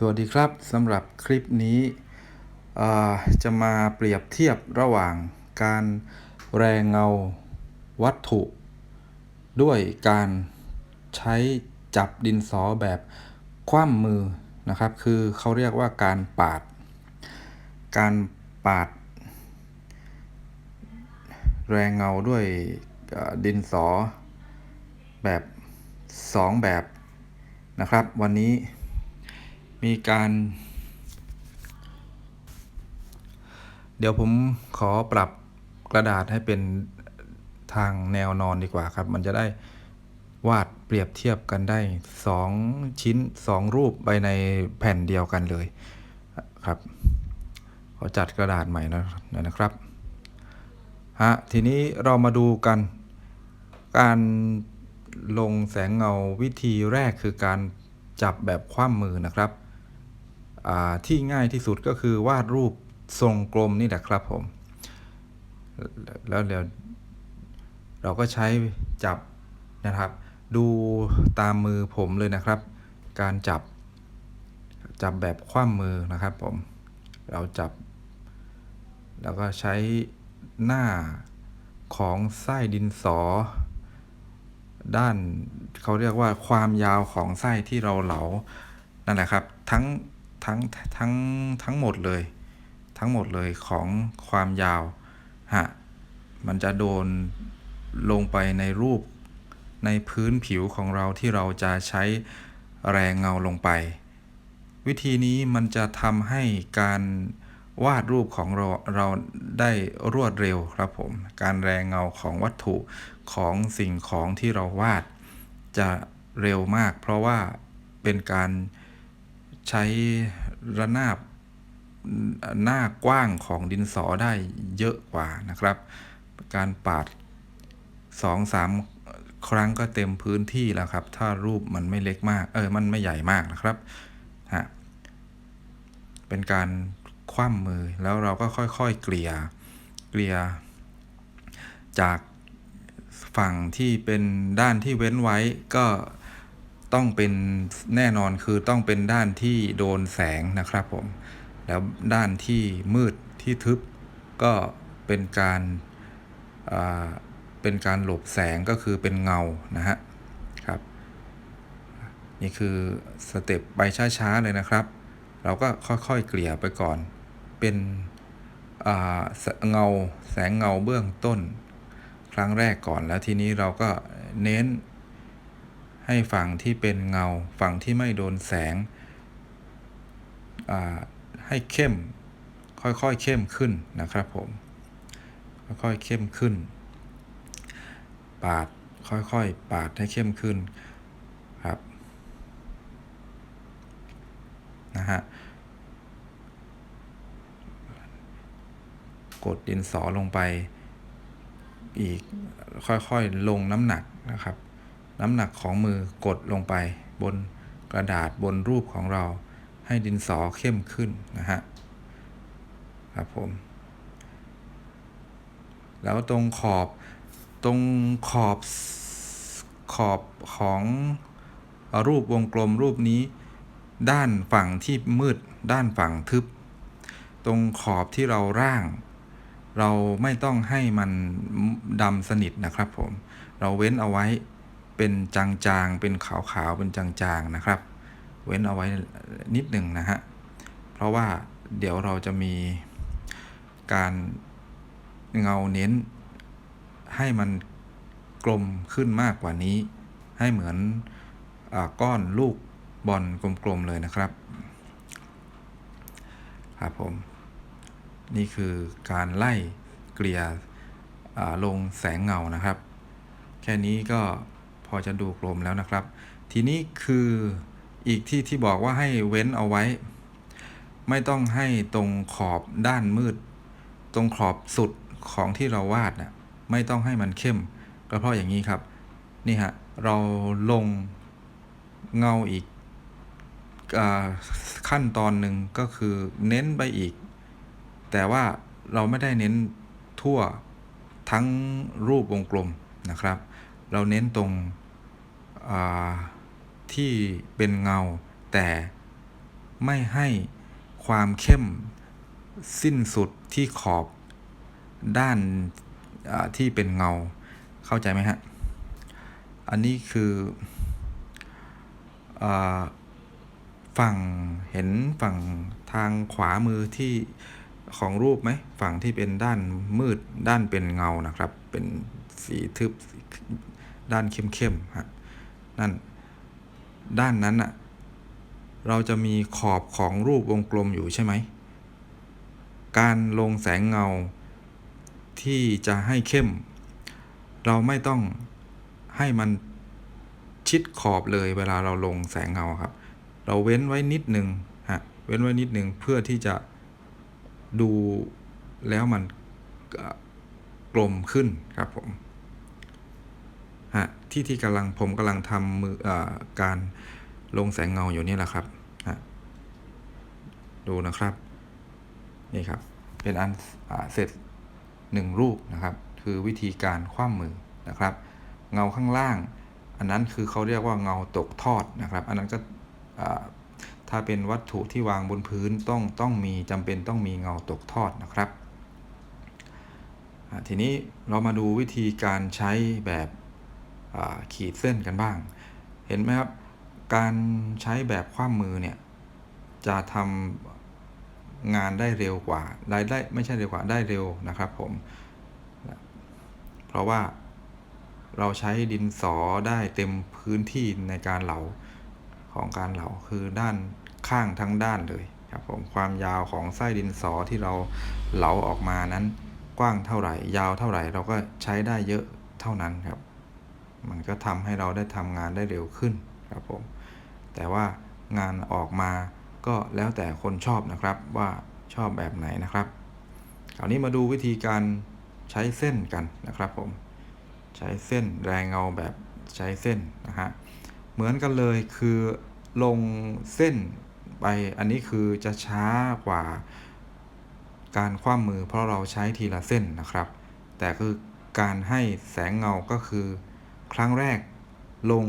สวัสดีครับสำหรับคลิปนี้จะมาเปรียบเทียบระหว่างการแรงเงาวัตถุ ด้วยการใช้จับดินสอแบบคว่ำมือนะครับ คือเขาเรียกว่าการปาด การปาด แรงเงาด้วยดินสอแบบสองแบบนะครับ วันนี้ มีการ เดี๋ยวผมขอปรับกระดาษให้เป็นทางแนวนอนดีกว่าครับ มันจะได้วาดเปรียบเทียบกันได้สองชิ้นสองรูปไปในแผ่นเดียวกันเลยครับขอจัดกระดาษใหม่นะนะครับฮะทีนี้เรามาดูกันการลงแสงเงาวิธีแรกคือการจับแบบคว่ำมือนะครับ ที่ง่ายที่สุดก็คือวาดรูปทรงกลมนี่แหละครับผม แล้วเดี๋ยวเราก็ใช้จับนะครับ ดูตามมือผมเลยนะครับ การจับจับแบบคว่ำมือนะครับผม เราจับ แล้วก็ใช้หน้าของไส้ดินสอ ด้านเขาเรียกว่าความยาวของไส้ที่เราเหลานั่นแหละครับ ทั้ง ทั้งทั้งทั้งหมดเลย ทั้งหมดเลยของความยาวฮะมันจะโดนลงไปในรูปในพื้นผิวของเราที่เราจะใช้แรงเงาลงไป วิธีนี้มันจะทำให้การวาดรูปของเราเราได้รวดเร็วครับผม การแรงเงาของวัตถุของสิ่งของที่เราวาดจะเร็วมาก เพราะว่าเป็นการ ใช้ระนาบหน้ากว้างของดินสอได้เยอะกว่านะครับ การปาดสองสามครั้งก็เต็มพื้นที่แล้วครับ ถ้ารูปมันไม่เล็กมาก เออ มันไม่ใหญ่มากนะครับฮะเป็นการคว่ำมือแล้วเราก็ค่อยๆเกลี่ยเกลี่ยจากฝั่งที่เป็นด้านที่เว้นไว้ก็ ต้องเป็นแน่นอนคือต้องเป็นด้านที่โดนแสงนะครับผม แล้วด้านที่มืดที่ทึบก็เป็นการเป็นการหลบแสงก็คือเป็นเงานะฮะครับ นี่คือสเต็ปไปช้าๆเลยนะครับ เราก็ค่อยๆเกลี่ยไปก่อน เป็นเงาแสงเงาเบื้องต้น ครั้งแรกก่อนแล้วทีนี้เราก็เน้น ให้ฝั่งที่เป็นเงา ฝั่งที่ไม่โดนแสง ให้เข้ม ค่อยๆเข้มขึ้นนะครับผม ค่อยๆเข้มขึ้น ปาด ค่อยๆ ปาดให้เข้มขึ้นครับ นะฮะ กดดินสอลงไป อีกค่อยๆ ลงน้ำหนักนะครับ น้ำหนักของมือกดลงไป บนกระดาษบนรูปของเรา ให้ดินสอเข้มขึ้นนะฮะครับผม แล้วตรงขอบตรงขอบขอบของรูปวงกลมรูปนี้ ด้านฝั่งที่มืด ด้านฝั่งทึบ ตรงขอบที่เราร่าง เราไม่ต้องให้มันดำสนิทนะครับผม เราเว้นเอาไว้ เป็นจางๆ เป็นขาวๆ เป็นจางๆ นะครับ เว้นเอาไว้นิดหนึ่งนะฮะ เพราะว่าเดี๋ยวเราจะมีการเงาเน้น ให้มันกลมขึ้นมากกว่านี้ ให้เหมือนอก้อนลูกบอลกลมๆ เลยนะครับ ครับผม นี่คือการไล่เกลี่ยลงแสงเงานะครับ แค่นี้ก็ พอจะดูกลมแล้วนะครับ ทีนี้คืออีกที่ที่บอกว่าให้เว้นเอาไว้ ไม่ต้องให้ตรงขอบด้านมืด ตรงขอบสุดของที่เราวาดน่ะไม่ต้องให้มันเข้ม ก็เพราะอย่างนี้ครับ นี่ฮะ เราลงเงาอีกอขั้นตอนหนึ่งก็คือเน้นไปอีก แต่ว่าเราไม่ได้เน้นทั่วทั้งรูปวงกลมนะครับ เราเน้นตรงที่เป็นเงา แต่ไม่ให้ความเข้มสิ้นสุดที่ขอบด้านที่เป็นเงาเข้าใจไหมฮะ อันนี้คืออฝั่งเห็นฝั่งทางขวามือที่ของรูปไหมฝั่งที่เป็นด้านมืดด้านเป็นเงานะครับ เป็นสีทึบ ด้านเข้มๆฮะนั่นด้านนั้นอะเราจะมีขอบของรูปวงกลมอยู่ใช่ไหม การลงแสงเงาที่จะให้เข้ม เราไม่ต้องให้มันชิดขอบเลยเวลาเราลงแสงเงาครับ เราเว้นไว้นิดหนึ่งฮะเว้นไว้นิดหนึ่งเพื่อที่จะดูแล้วมันกลมขึ้นครับผม ที่ที่กำลังผมกำลังทำมืออการลงแสงเงาอยู่นี่แหละครับฮะดูนะครับ นี่ครับ เป็นอันอเสร็จหนึ่งรูปนะครับ คือวิธีการคว่ำมือนะครับ เงาข้างล่าง อันนั้นคือเขาเรียกว่าเงาตกทอดนะครับ อันนั้นก็ถ้าเป็นวัตถุที่วางบนพื้นต้องต้องมีจำเป็นต้องมีเงาตกทอดนะครับทีนี้เรามาดูวิธีการใช้แบบ ขีดเส้นกันบ้าง เห็นไหมครับ การใช้แบบคว่ำมือเนี่ยจะทำงานได้เร็วกว่าได้ได้ไม่ใช่เร็วกว่าได้เร็วนะครับผม เพราะว่าเราใช้ดินสอได้เต็มพื้นที่ในการเหลาของการเหลาคือด้านข้างทั้งด้านเลยครับผมความยาวของไส้ดินสอที่เราเหลาออกมานั้น กว้างเท่าไหร่ ยาวเท่าไหร่เราก็ใช้ได้เยอะเท่านั้นครับ มันก็ทำให้เราได้ทำงานได้เร็วขึ้นครับผม แต่ว่างานออกมาก็แล้วแต่คนชอบนะครับว่าชอบแบบไหนนะครับคราวนี้มาดูวิธีการใช้เส้นกันนะครับผม ใช้เส้นแรงเงาแบบใช้เส้นนะฮะ เหมือนกันเลยคือลงเส้นไปอันนี้คือจะช้ากว่าการคว่ำมือเพราะเราใช้ทีละเส้นนะครับ แต่คือการให้แสงเงาก็คือ ครั้งแรกลง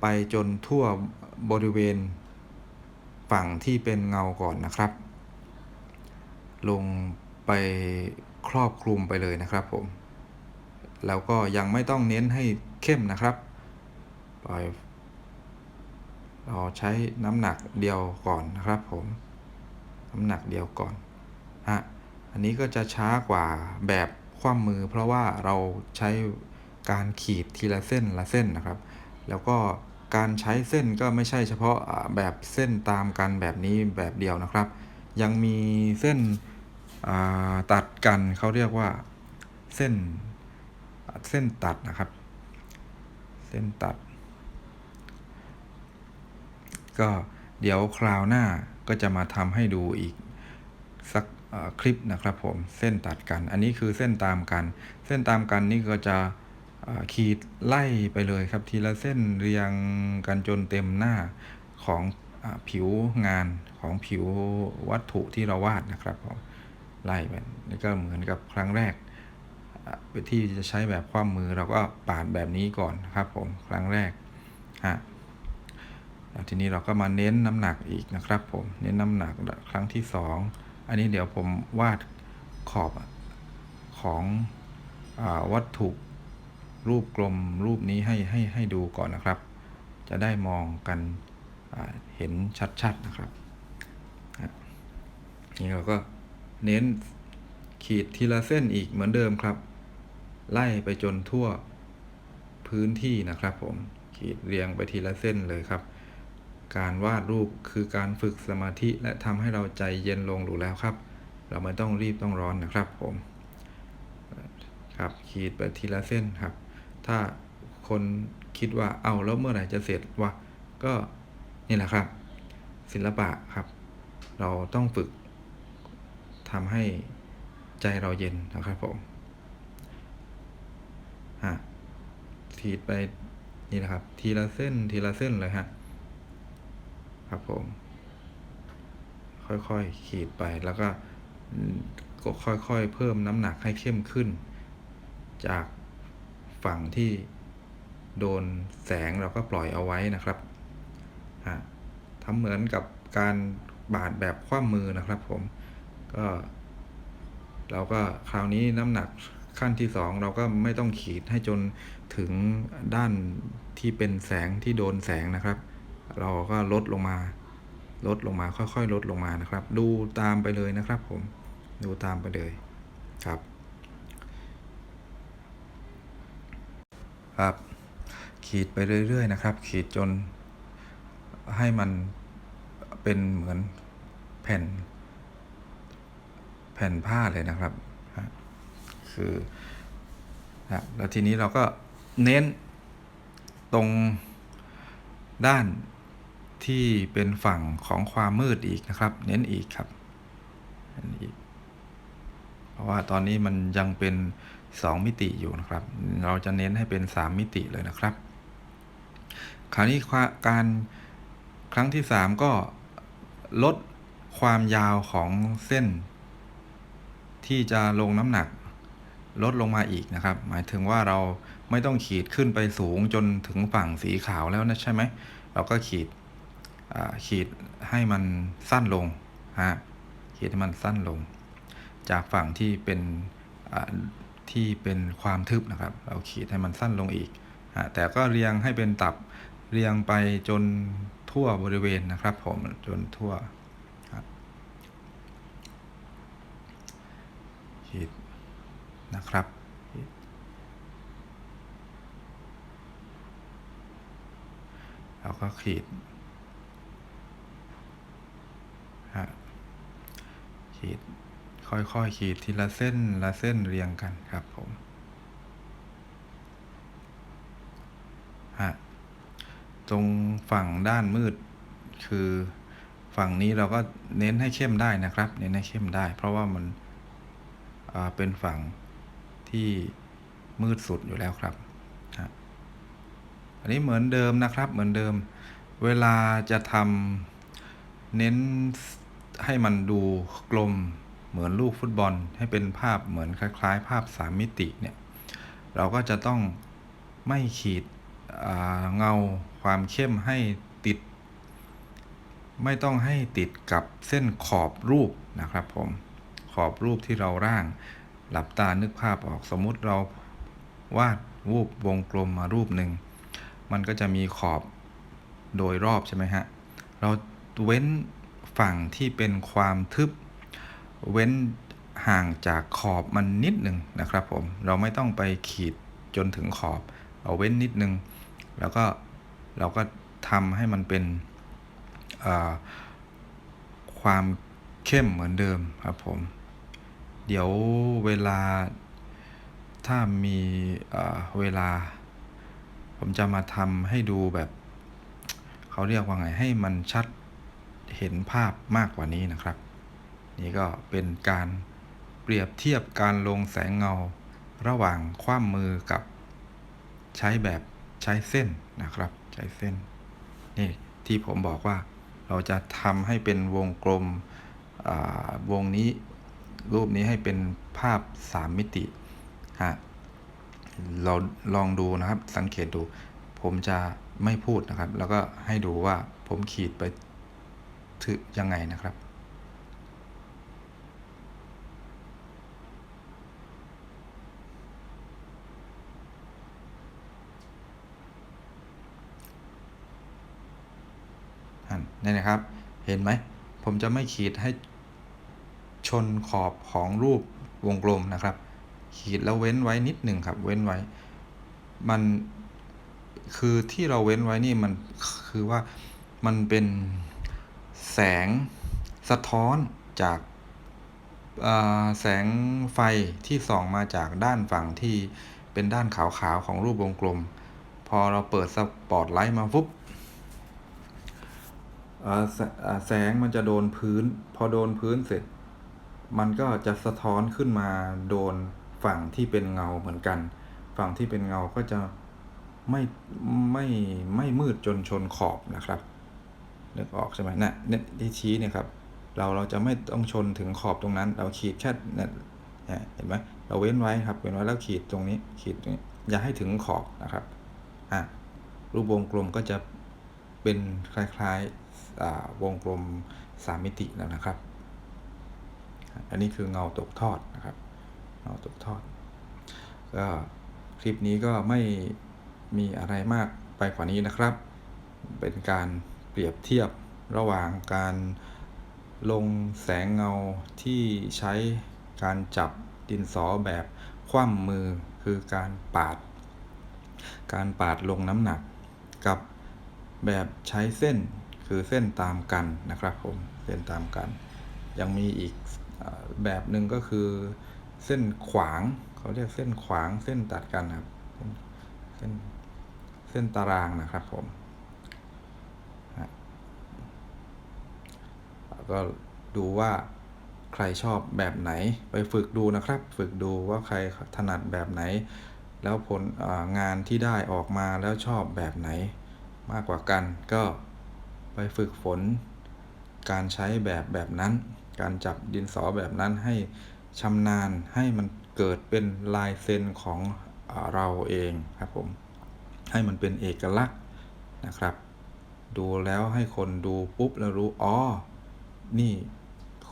ไปจนทั่วบริเวณฝั่งที่เป็นเงาก่อนนะครับ ลงไปครอบคลุมไปเลยนะครับผม แล้วก็ยังไม่ต้องเน้นให้เข้มนะครับปล่อยเราใช้น้ำหนักเดียวก่อนนะครับผม น้ำหนักเดียวก่อนฮะ อันนี้ก็จะช้ากว่าแบบคว่ำมือเพราะว่าเราใช้ การขีดทีละเส้นละเส้นนะครับ แล้วก็การใช้เส้นก็ไม่ใช่เฉพาะแบบเส้นตามกันแบบนี้แบบเดียวนะครับ ยังมีเส้นตัดกันเขาเรียกว่าเส้นเส้นตัดนะครับ เส้นตัด ก็เดี๋ยวคราวหน้าก็จะมาทำให้ดูอีกสักคลิปนะครับผมเส้นตัดกัน อันนี้คือเส้นตามกัน เส้นตามกันนี่ก็จะ ขีดไล่ไปเลยครับ ทีละเส้นเรียงกันจนเต็มหน้าของอผิวงานของผิววัตถุที่เราวาดนะครับผมไล่ไปนี่ก็เหมือนกับครั้งแรกอ่จะใช้แบบคว่ำมือเราก็ปาดแบบนี้ก่อนนะครับผมครั้งแรกฮะทีนี้เราก็มาเน้นน้ำหนักอีกนะครับ ผมเน้นน้ำหนักครั้งที่สองอันนี้เดี๋ยวผมวาดขอบของอวัตถุ รูปกลมรูปนี้ให้ให้ให้ดูก่อนนะครับ จะได้มองกันเห็นชัดๆนะครับนี่เราก็เน้นขีดทีละเส้นอีกเหมือนเดิมครับ ไล่ไปจนทั่วพื้นที่นะครับผมขีดเรียงไปทีละเส้นเลยครับ การวาดรูปคือการฝึกสมาธิและทำให้เราใจเย็นลงหรือแล้วครับ เราไม่ต้องรีบต้องร้อนนะครับผมครับขีดไปทีละเส้นครับ ถ้าคนคิดว่าเอาแล้วเมื่อไหร่จะเสร็จวะก็นี่แหละครับ ศิลปะครับ เราต้องฝึกทำให้ใจเราเย็นนะครับผมฮะขีดไปนี่นะครับ ทีละเส้นทีละเส้นเลยฮะครับผม ค่อยๆขีดไปแล้วก็ก็ค่อยๆเพิ่มน้ำหนักให้เข้มขึ้น จาก ฝั่งที่โดนแสงเราก็ปล่อยเอาไว้นะครับทำเหมือนกับการบาดแบบคว่ำมือนะครับผมก็เราก็คราวนี้น้ำหนักขั้นที่สองเราก็ไม่ต้องขีดให้จนถึงด้านที่เป็นแสงที่โดนแสงนะครับ เราก็ลดลงมา ลดลงมาค่อยๆ ลดลงมานะครับ ดูตามไปเลยนะครับผมดูตามไปเลยครับ ครับ ขีดไปเรื่อย ๆ นะครับ ขีดจนให้มันเป็นเหมือนแผ่น แผ่นผ้าเลยนะครับ คือนะแล้วทีนี้เราก็เน้นตรงด้านที่เป็นฝั่งของความมืดอีกนะครับ เน้นอีกครับเน้นอีก เพราะว่าตอนนี้มันยังเป็น 2 มิติอยู่นะครับ เราจะเน้นให้เป็น 3 มิติเลยนะครับ คราวนี้การครั้งที่ 3 ก็ลดความยาวของเส้น ที่จะลงน้ำหนัก ลดลงมาอีกนะครับ หมายถึงว่าเราไม่ต้องขีดขึ้นไปสูงจนถึงฝั่งสีขาวแล้วนะใช่ไหม เราก็ขีดขีดให้มันสั้นลงฮะขีดให้มันสั้นลง จากฝั่งที่เป็นที่เป็นความทึบนะครับ เราขีดให้มันสั้นลงอีก แต่ก็เรียงให้เป็นตับเรียงไปจนทั่วบริเวณนะครับ ผมจนทั่วขีดนะครับเราก็ขีดขีด ค่อยๆขีดทีละเส้นละเส้นเรียงกันครับผมฮะตรงฝั่งด้านมืดคือฝั่งนี้เราก็เน้นให้เข้มได้นะครับ เน้นให้เข้มได้ เพราะว่ามันเป็นฝั่งที่มืดสุดอยู่แล้วครับอันนี้เหมือนเดิมนะครับเหมือนเดิม เวลาจะทำเน้นให้มันดูกลม เหมือนลูกฟุตบอลให้เป็นภาพเหมือนคล้ายๆ ภาพสามมิติเนี่ยเราก็จะต้องไม่ขีดเงาความเข้มให้ติด ไม่ต้องให้ติดกับเส้นขอบรูปนะครับผมขอบรูปที่เราร่างหลับตานึกภาพออกสมมุติเราวาดรูปวงกลมมารูปหนึ่งมันก็จะมีขอบโดยรอบใช่ไหมฮะ เราเว้นฝั่งที่เป็นความทึบ เว้นห่างจากขอบมันนิดหนึ่งนะครับผมเราไม่ต้องไปขีดจนถึงขอบ เอาเว้นนิดนึง แล้วก็เราก็ทำให้มันเป็นความเข้มเหมือนเดิมครับผม เดี๋ยวเวลาถ้ามีเวลา ผมจะมาทำให้ดูแบบ เขาเรียกว่าไงให้มันชัดเห็นภาพมากกว่านี้นะครับ นี่ก็เป็นการเปรียบเทียบการลงแสงเงา ระหว่างคว่ำมือกับใช้แบบใช้เส้นนะครับ ใช้เส้น นี่ที่ผมบอกว่าเราจะทำให้เป็นวงกลมวงนี้รูปนี้ให้เป็นภาพ 3 มิติฮะเราลองดูนะครับสังเกตดู ผมจะไม่พูดนะครับ แล้วก็ให้ดูว่าผมขีดไปถึงยังไงนะครับ นี่นะครับ เห็นไหม ผมจะไม่ขีดให้ชนขอบของรูปวงกลมนะครับ ขีดแล้วเว้นไว้นิดหนึ่งครับ เว้นไว้ มันคือที่เราเว้นไว้นี่มันคือว่ามันเป็นแสงสะท้อนจากแสงไฟที่ส่องมาจากด้านฝั่งที่เป็นด้านขาวๆของรูปวงกลม พอเราเปิดสปอตไลท์มาปุ๊บ แสงมันจะโดนพื้น พอโดนพื้นเสร็จ มันก็จะสะท้อนขึ้นมาโดนฝั่งที่เป็นเงาเหมือนกัน ฝั่งที่เป็นเงาก็จะไม่ไม่ไม่มืดจนชนขอบนะครับนึกออกใช่ไหมนะเนี่ยที่ชี้เนี่ยครับ เราเราจะไม่ต้องชนถึงขอบตรงนั้น เราขีดแค่เนี่ยเห็นไหมเราเว้นไว้ครับเว้นไว้แล้วขีดตรงนี้ขีดตรงนี้อย่าให้ถึงขอบนะครับอะรูปวงกลมก็จะเป็นคล้ายอ่า วงกลมสามมิติแล้วนะครับ อันนี้คือเงาตกทอดนะครับเงาตกทอดก็คลิปนี้ก็ไม่มีอะไรมากไปกว่านี้นะครับ เป็นการเปรียบเทียบระหว่างการลงแสงเงาที่ใช้การจับดินสอแบบคว่ำมือคือการปาด การปาดลงน้ำหนักกับแบบใช้เส้น คือเส้นตามกันนะครับผมเส้นตามกัน ยังมีอีกแบบหนึ่งก็คือเส้นขวางเขาเรียกเส้นขวางเส้นตัดกันครับเส้นเส้นตารางนะครับผมก็ดูว่าใครชอบแบบไหนไปฝึกดูนะครับ ฝึกดูว่าใครถนัดแบบไหน แล้วผลงานที่ได้ออกมาแล้วชอบแบบไหนมากกว่ากันก็ ไปฝึกฝน การใช้แบบแบบนั้น การจับดินสอแบบนั้นให้ชำนาญให้มันเกิดเป็นลายเซ็นของเราเองครับผม ให้มันเป็นเอกลักษณ์นะครับ ดูแล้วให้คนดูปุ๊บแล้วรู้อ๋อนี่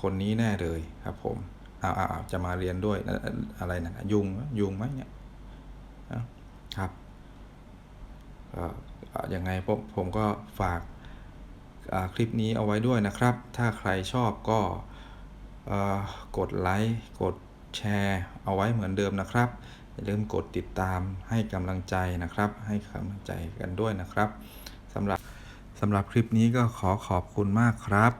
คนนี้แน่เลยครับผมเอาเอาเอาจะมาเรียนด้วยอะไรนะยุงยุงไหมเนี่ยครับยังไงผมผมก็ฝาก คลิปนี้เอาไว้ด้วยนะครับ ถ้าใครชอบก็กดไลค์กดแชร์ เอาไว้เหมือนเดิมนะครับ อย่าลืมกดติดตามให้กำลังใจนะครับ ให้กำลังใจกันด้วยนะครับสำหรับสำหรับคลิปนี้ก็ขอขอบคุณมากครับ